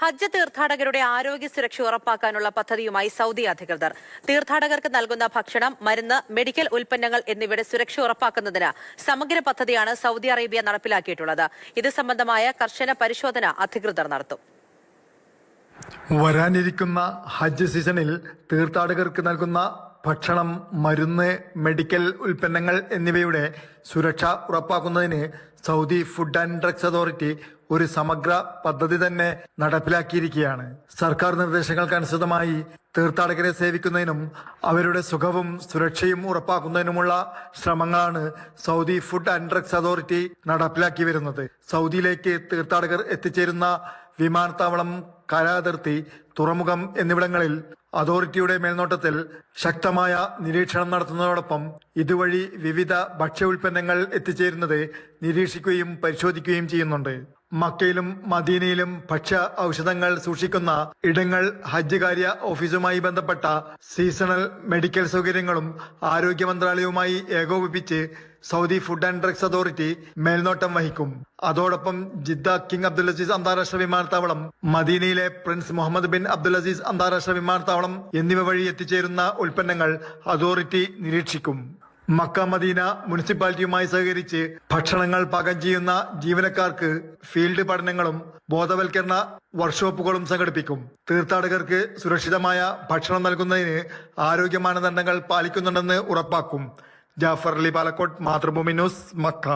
ഹജ്ജ് തീർത്ഥാടകരുടെ ആരോഗ്യ സുരക്ഷ ഉറപ്പാക്കാനുള്ള പദ്ധതിയുമായി സൗദി അധികൃതർ. തീർത്ഥാടകർക്ക് നൽകുന്ന ഭക്ഷണം മരുന്ന് മെഡിക്കൽ ഉൽപ്പന്നങ്ങൾ എന്നിവയുടെ സുരക്ഷ ഉറപ്പാക്കുന്നതിന് സമഗ്ര പദ്ധതിയാണ് സൗദി അറേബ്യ നടപ്പിലാക്കിയിട്ടുള്ളത്. ഇത് സംബന്ധമായ കർശന പരിശോധന അധികൃതർ നടത്തും. വരാനിരിക്കുന്ന ഹജ്ജ് സീസണിൽ തീർത്ഥാടകർക്ക് നൽകുന്ന ഭക്ഷണം മരുന്ന് മെഡിക്കൽ ഉൽപ്പന്നങ്ങൾ എന്നിവയുടെ സുരക്ഷ ഉറപ്പാക്കുന്നതിന് Saudi food and drugs authority ഒരു സമഗ്ര പദ്ധതി തന്നെ നടപ്പിലാക്കിയിരിക്കുകയാണ്. സർക്കാർ നിർദ്ദേശങ്ങൾക്കനുസൃതമായി തീർത്ഥാടകരെ സേവിക്കുന്നതിനും അവരുടെ സുഖവും സുരക്ഷയും ഉറപ്പാക്കുന്നതിനുമുള്ള ശ്രമങ്ങളാണ് Saudi food and drugs authority നടപ്പിലാക്കി വരുന്നത്. സൗദിയിലേക്ക് തീർത്ഥാടകർ എത്തിച്ചേരുന്ന വിമാനത്താവളം കരാതിർത്തി തുറമുഖം എന്നിവിടങ്ങളിൽ അതോറിറ്റിയുടെ മേൽനോട്ടത്തിൽ ശക്തമായ നിരീക്ഷണം നടത്തുന്നതോടൊപ്പം ഇതുവഴി വിവിധ ഭക്ഷ്യ ഉൽപ്പന്നങ്ങൾ എത്തിച്ചേരുന്നത് നിരീക്ഷിക്കുകയും പരിശോധിക്കുകയും ചെയ്യുന്നുണ്ട്. മക്കയിലും മദീനയിലും ഭക്ഷ്യ ഔഷധങ്ങൾ സൂക്ഷിക്കുന്ന ഇടങ്ങൾ ഹജ്ജ് കാര്യ ഓഫീസുമായി ബന്ധപ്പെട്ട സീസണൽ മെഡിക്കൽ സൗകര്യങ്ങളും ആരോഗ്യ മന്ത്രാലയവുമായി ഏകോപിപ്പിച്ച് Saudi food and drugs authority മേൽനോട്ടം വഹിക്കും. അതോടൊപ്പം ജിദ്ദ കിങ് അബ്ദുൽ അസീസ് അന്താരാഷ്ട്ര വിമാനത്താവളം മദീനയിലെ prince Muhammad bin Abdul Aziz അന്താരാഷ്ട്ര വിമാനത്താവളം എന്നിവ വഴി എത്തിച്ചേരുന്ന ഉൽപ്പന്നങ്ങൾ അതോറിറ്റി നിരീക്ഷിക്കും. മക്ക മദീന മുനിസിപ്പാലിറ്റിയുമായി സഹകരിച്ച് ഭക്ഷണങ്ങൾ പാകം ചെയ്യുന്ന ജീവനക്കാർക്ക് ഫീൽഡ് പഠനങ്ങളും ബോധവൽക്കരണ വർക്ക്ഷോപ്പുകളും സംഘടിപ്പിക്കും. തീർത്ഥാടകർക്ക് സുരക്ഷിതമായ ഭക്ഷണം നൽകുന്നതിന് ആരോഗ്യ മാനദണ്ഡങ്ങൾ പാലിക്കുന്നുണ്ടെന്ന് ഉറപ്പാക്കും. Jafar Ali Palakkot Mathrubhumi news Mecca